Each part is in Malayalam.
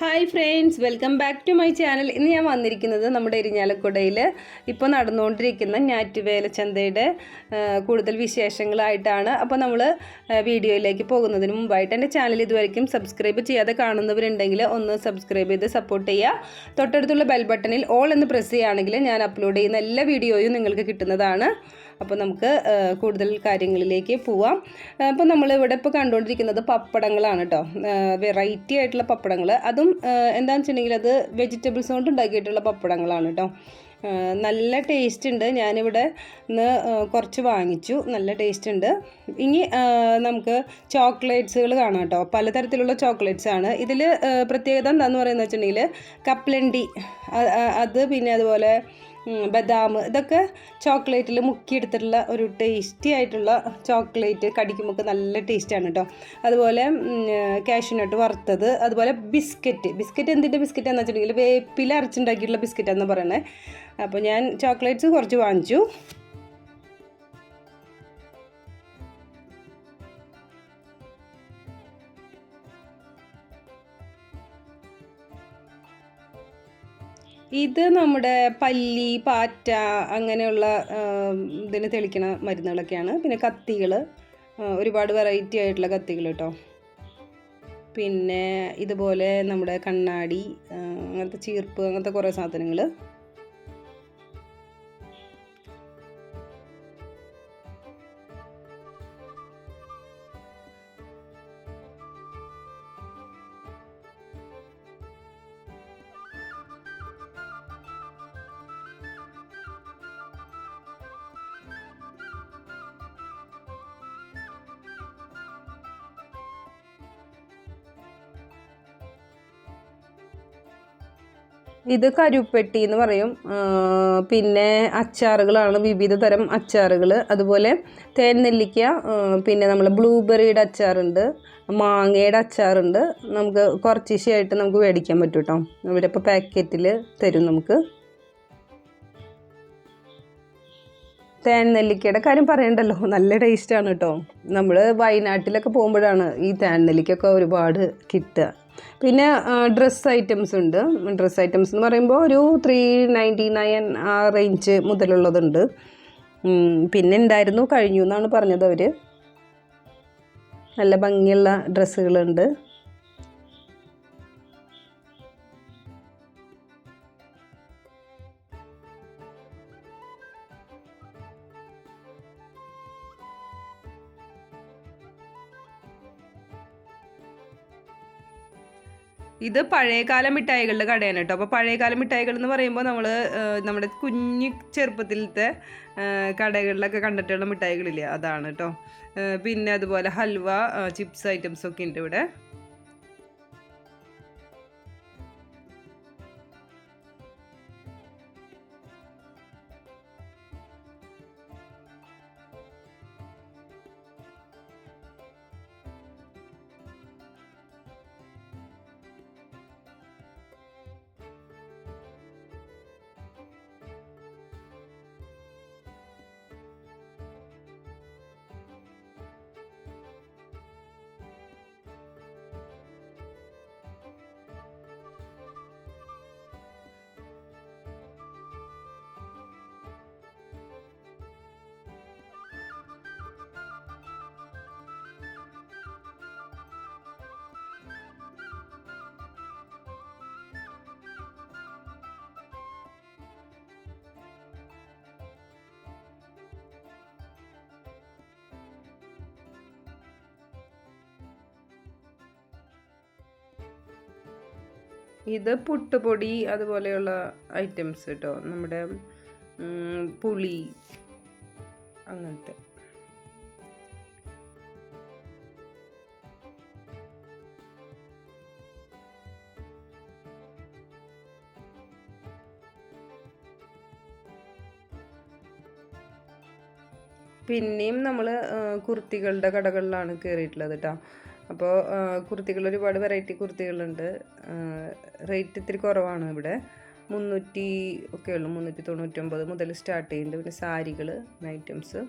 Hi friends welcome back to my channel ഇന്ന് ഞാൻ വന്നിരിക്കുന്നത് നമ്മുടെ ഇരിഞ്ഞാലക്കുടയിൽ ഇപ്പോൾ നടന്നുകൊണ്ടിരിക്കുന്ന ഞാറ്റുവേല ചന്തയുടെ കൂടുതൽ വിശേഷങ്ങളായിട്ടാണ്. അപ്പോൾ നമ്മൾ വീഡിയോയിലേക്ക് പോകുന്നതിന് മുമ്പായിട്ട് എന്റെ ചാനൽ ഇതുവരെയും സബ്സ്ക്രൈബ് ചെയ്യാതെ കാണുന്നവരുണ്ടെങ്കിൽ ഒന്ന് സബ്സ്ക്രൈബ് ചെയ്ത് സപ്പോർട്ട് ചെയ്യുക. തൊട്ടടുത്തുള്ള ബെൽ ബട്ടണിൽ ഓൾ എന്ന് പ്രസ് ചെയ്യുകയാണെങ്കിൽ ഞാൻ അപ്ലോഡ് ചെയ്യുന്ന എല്ലാ വീഡിയോയും നിങ്ങൾക്ക് കിട്ടുന്നതാണ്. അപ്പോൾ നമുക്ക് കൂടുതൽ കാര്യങ്ങളിലേക്ക് പോവാം. അപ്പോൾ നമ്മൾ ഇവിടെ ഇപ്പോൾ കണ്ടുകൊണ്ടിരിക്കുന്നത് പപ്പടങ്ങളാണ് കേട്ടോ വെറൈറ്റി ആയിട്ടുള്ള പപ്പടങ്ങൾ അതും എന്താണെന്ന് വെച്ചിട്ടുണ്ടെങ്കിൽ അത് വെജിറ്റബിൾസ് കൊണ്ട് ഉണ്ടാക്കിയിട്ടുള്ള പപ്പടങ്ങളാണ് കേട്ടോ നല്ല ടേസ്റ്റ് ഉണ്ട്. ഞാനിവിടെ ഇന്ന് കുറച്ച് വാങ്ങിച്ചു. നല്ല ടേസ്റ്റ് ഉണ്ട്. ഇനി നമുക്ക് ചോക്ലേറ്റ്സുകൾ കാണാം കേട്ടോ പലതരത്തിലുള്ള ചോക്ലേറ്റ്സ് ആണ്. ഇതിൽ പ്രത്യേകത എന്താണെന്ന് പറയുന്നത് വെച്ചിട്ടുണ്ടെങ്കിൽ കപ്ലണ്ടി അത് പിന്നെ അതുപോലെ ബദാം ഇതൊക്കെ ചോക്ലേറ്റിൽ മുക്കിയെടുത്തിട്ടുള്ള ഒരു ടേസ്റ്റി ആയിട്ടുള്ള ചോക്ലേറ്റ് കടിക്കുമ്പോൾ നല്ല ടേസ്റ്റാണ് കേട്ടോ അതുപോലെ കാഷ്യൂനട്ട് വറുത്തത് അതുപോലെ ബിസ്ക്കറ്റ് ബിസ്ക്കറ്റ് എന്തിന്റെ ബിസ്ക്കറ്റ് എന്ന് വെച്ചിട്ടുണ്ടെങ്കിൽ വേപ്പിൽ അരച്ചുണ്ടാക്കിയിട്ടുള്ള ബിസ്ക്കറ്റ് എന്ന് പറയണേ. അപ്പോൾ ഞാൻ ചോക്ലേറ്റ്സ് കുറച്ച് വാങ്ങിച്ചു. ഇത് നമ്മുടെ പല്ലി പാറ്റ അങ്ങനെയുള്ള ഇതിന് തെളിക്കണ മരുന്നുകളൊക്കെയാണ്. പിന്നെ കത്തികൾ ഒരുപാട് വെറൈറ്റി ആയിട്ടുള്ള കത്തികൾ കേട്ടോ പിന്നെ ഇതുപോലെ നമ്മുടെ കണ്ണാടി അങ്ങനത്തെ ചീർപ്പ് അങ്ങനത്തെ കുറേ സാധനങ്ങൾ ഇത് കരുപ്പെട്ടി എന്ന് പറയും. പിന്നെ അച്ചാറുകളാണ് വിവിധ തരം അച്ചാറുകൾ. അതുപോലെ തേൻ നെല്ലിക്ക പിന്നെ നമ്മൾ ബ്ലൂബെറിയുടെ അച്ചാറുണ്ട് മാങ്ങയുടെ അച്ചാറുണ്ട്. നമുക്ക് കുറച്ചിശയായിട്ട് നമുക്ക് മേടിക്കാൻ പറ്റും കേട്ടോ ഇവിടെ ഇപ്പോൾ പാക്കറ്റിൽ തരും നമുക്ക്. തേൻ നെല്ലിക്കയുടെ കാര്യം പറയണ്ടല്ലോ. നല്ല ടേസ്റ്റാണ് കേട്ടോ നമ്മൾ വയനാട്ടിലൊക്കെ പോകുമ്പോഴാണ് ഈ തേൻ നെല്ലിക്കൊക്കെ ഒരുപാട് കിട്ടുക. പിന്നെ ഡ്രസ്സ് ഐറ്റംസ് ഉണ്ട്. ഡ്രസ്സ് ഐറ്റംസ് എന്ന് പറയുമ്പോൾ ഒരു ത്രീ നയന്റി നയൻ ആ റേഞ്ച് മുതലുള്ളതുണ്ട്. പിന്നെ ഉണ്ടായിരുന്നു കഴിഞ്ഞു എന്നാണ് പറഞ്ഞത് അവർ നല്ല ഭംഗിയുള്ള ഡ്രസ്സുകളുണ്ട് ഇത് പഴയകാല മിഠായികളുടെ കടയാണ് കേട്ടോ. അപ്പോൾ പഴയകാല മിഠായികൾ എന്ന് പറയുമ്പോൾ നമ്മൾ നമ്മുടെ കുഞ്ഞു ചെറുപ്പത്തിലത്തെ കടകളിലൊക്കെ കണ്ടിട്ടുള്ള മിഠായികളില്ലേ? അതാണ് കേട്ടോ. പിന്നെ അതുപോലെ ഹൽവ ചിപ്സ് ഐറ്റംസ് ഒക്കെ ഉണ്ട് ഇവിടെ. ഇത് പുട്ടുപൊടി അതുപോലെയുള്ള ഐറ്റംസ് കേട്ടോ നമ്മുടെ പുളി അങ്ങനത്തെ. പിന്നെയും നമ്മൾ കുർത്തികളുടെ കടകളിലാണ് കയറിയിട്ടുള്ളത് കേട്ടോ അപ്പോൾ കുർത്തികൾ ഒരുപാട് വെറൈറ്റി കുർത്തികളുണ്ട്. റേറ്റ് ഇത്തിരി കുറവാണ് ഇവിടെ. മുന്നൂറ്റി ഒക്കെ ഉള്ളു മുന്നൂറ്റി തൊണ്ണൂറ്റൊമ്പത് മുതൽ സ്റ്റാർട്ട് ചെയ്യുന്നുണ്ട് പിന്നെ സാരികൾ ഐറ്റംസ്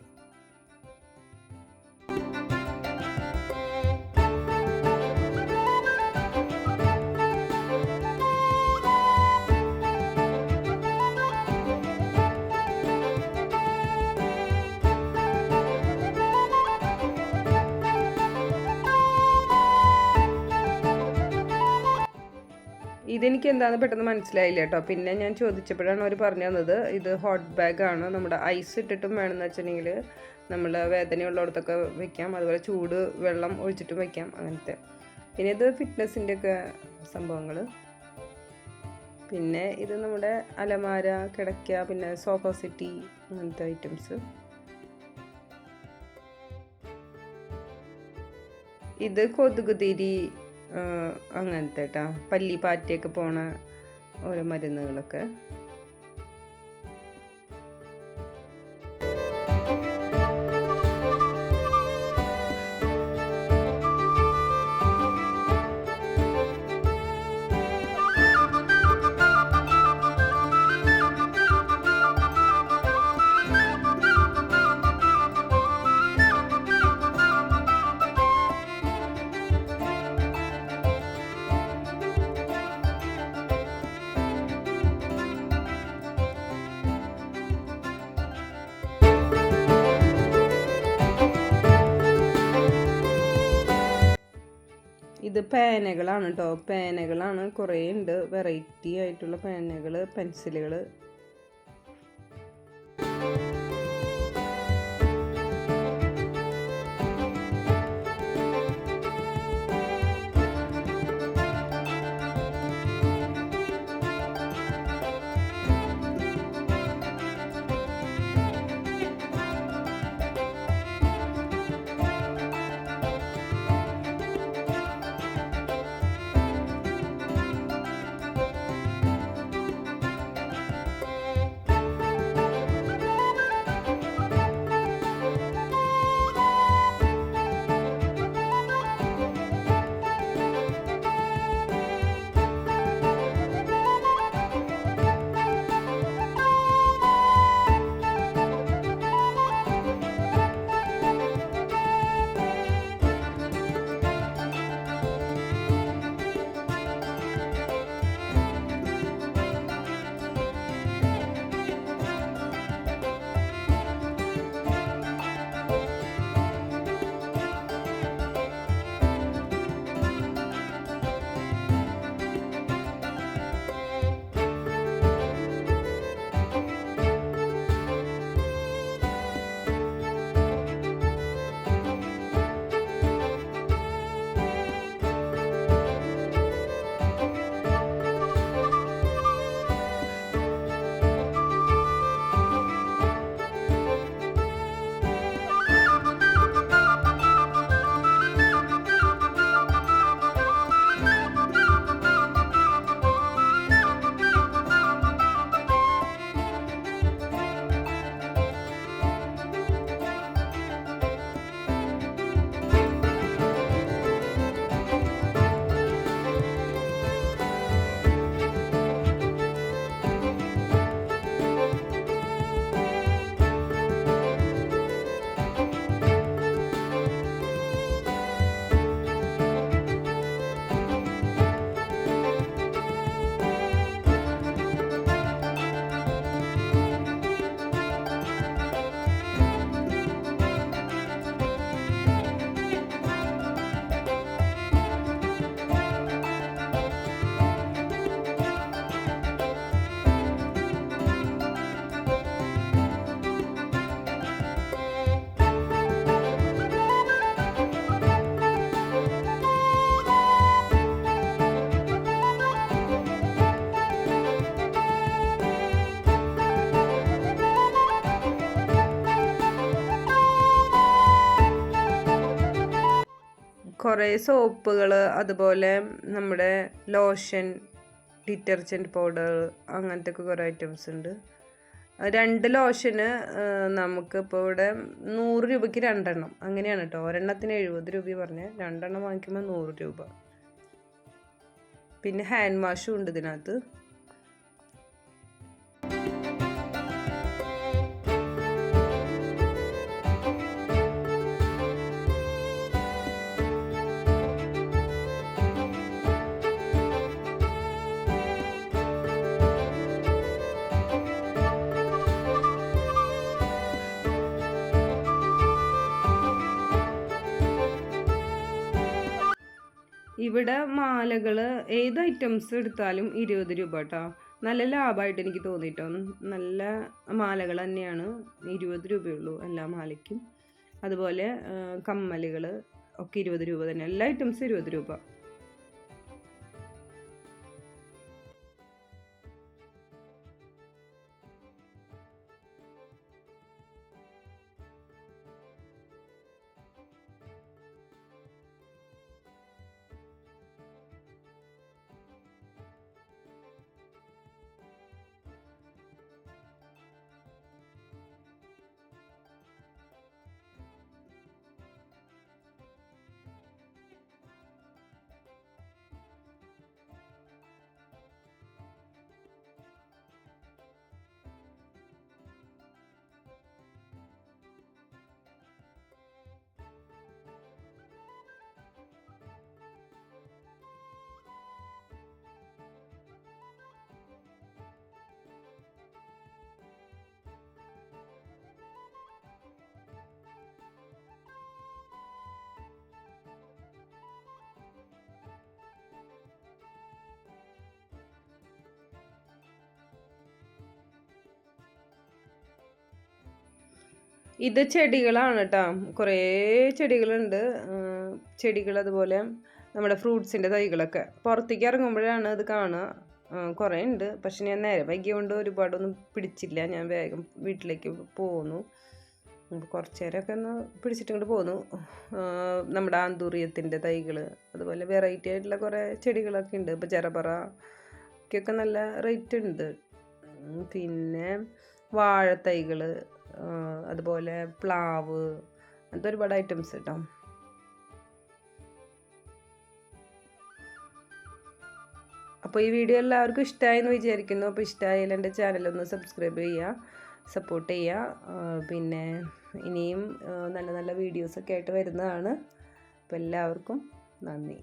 ഇതെനിക്ക് എന്താണെന്ന് പെട്ടെന്ന് മനസ്സിലായില്ല കേട്ടോ. പിന്നെ ഞാൻ ചോദിച്ചപ്പോഴാണ് അവർ പറഞ്ഞു തന്നത് ഇത് ഹോട്ട് ബാഗാണ് നമ്മുടെ ഐസ് ഇട്ടിട്ടും വേണമെന്ന് വെച്ചിട്ടുണ്ടെങ്കിൽ നമ്മൾ വേദനയുള്ളിടത്തൊക്കെ വെക്കാം അതുപോലെ ചൂട് വെള്ളം ഒഴിച്ചിട്ടും വെക്കാം അങ്ങനത്തെ. പിന്നെ ഇത് ഫിറ്റ്നസിന്റെ ഒക്കെ സംഭവങ്ങൾ പിന്നെ ഇത് നമ്മുടെ അലമാര കിടക്ക പിന്നെ സോഫ സിറ്റി അങ്ങനത്തെ ഐറ്റംസ് ഇത് കൊതുക് തിരി ആ, അങ്ങനത്തെ കേട്ടോ പല്ലി പാറ്റിയൊക്കെ പോണ ഓരോ മരുന്നുകളൊക്കെ. ഇത് പേനകളാണ് കേട്ടോ പേനകളാണ് കുറേ ഉണ്ട് വെറൈറ്റി ആയിട്ടുള്ള പേനകൾ പെൻസിലുകൾ കുറേ സോപ്പുകൾ അതുപോലെ നമ്മുടെ ലോഷൻ ഡിറ്റർജന്റ് പൗഡർ അങ്ങനത്തെ ഒക്കെ കുറേ ഐറ്റംസ് ഉണ്ട്. രണ്ട് ലോഷന് നമുക്കിപ്പോൾ ഇവിടെ നൂറ് രൂപയ്ക്ക് രണ്ടെണ്ണം. അങ്ങനെയാണ് കേട്ടോ. ഒരെണ്ണത്തിന് എഴുപത് രൂപ പറഞ്ഞ്. രണ്ടെണ്ണം വാങ്ങിക്കുമ്പോൾ നൂറ് രൂപ. പിന്നെ ഹാൻഡ് വാഷും ഉണ്ട് ഇതിനകത്ത്. ഇവിടെ മാലകൾ ഏത് ഐറ്റംസ് എടുത്താലും ഇരുപത് രൂപ കേട്ടോ നല്ല ലാഭമായിട്ട് എനിക്ക് തോന്നിയിട്ടോ നല്ല മാലകൾ തന്നെയാണ്. ഇരുപത് രൂപയുള്ളൂ എല്ലാ മാലയ്ക്കും. അതുപോലെ കമ്മലുകൾ ഒക്കെ ഇരുപത് രൂപ തന്നെ. എല്ലാ ഐറ്റംസും ഇരുപത് രൂപ. ഇത് ചെടികളാണ് കേട്ടോ കുറേ ചെടികളുണ്ട്. ചെടികൾ അതുപോലെ നമ്മുടെ ഫ്രൂട്ട്സിന്റെ തൈകളൊക്കെ. പുറത്തേക്ക് ഇറങ്ങുമ്പോഴാണ് അത് കാണുക. കുറേ ഉണ്ട്. പക്ഷെ ഞാൻ നേരെ വൈകിയ കൊണ്ട് ഒരുപാടൊന്നും പിടിച്ചില്ല. ഞാൻ വേഗം വീട്ടിലേക്ക് പോന്നു കുറച്ച് നേരമൊക്കെ ഒന്ന് പിടിച്ചിട്ട് പോന്നു നമ്മുടെ ആന്തൂറിയത്തിന്റെ തൈകൾ അതുപോലെ വെറൈറ്റി ആയിട്ടുള്ള കുറേ ചെടികളൊക്കെ ഉണ്ട്. ഇപ്പോൾ ചെറപറ ഒക്കെ നല്ല റേറ്റ് ഉണ്ട്. പിന്നെ വാഴത്തൈകൾ അതുപോലെ പ്ലാവ് അങ്ങനത്തെ ഒരുപാട് ഐറ്റംസ് കേട്ടോ അപ്പോൾ ഈ വീഡിയോ എല്ലാവർക്കും ഇഷ്ടമായി എന്ന് വിചാരിക്കുന്നു. അപ്പോൾ ഇഷ്ടമായാലും എന്റെ ചാനലൊന്ന് സബ്സ്ക്രൈബ് ചെയ്യുക സപ്പോർട്ട് ചെയ്യുക. പിന്നെ ഇനിയും നല്ല നല്ല വീഡിയോസൊക്കെ ആയിട്ട് വരുന്നതാണ്. അപ്പോൾ എല്ലാവർക്കും നന്ദി.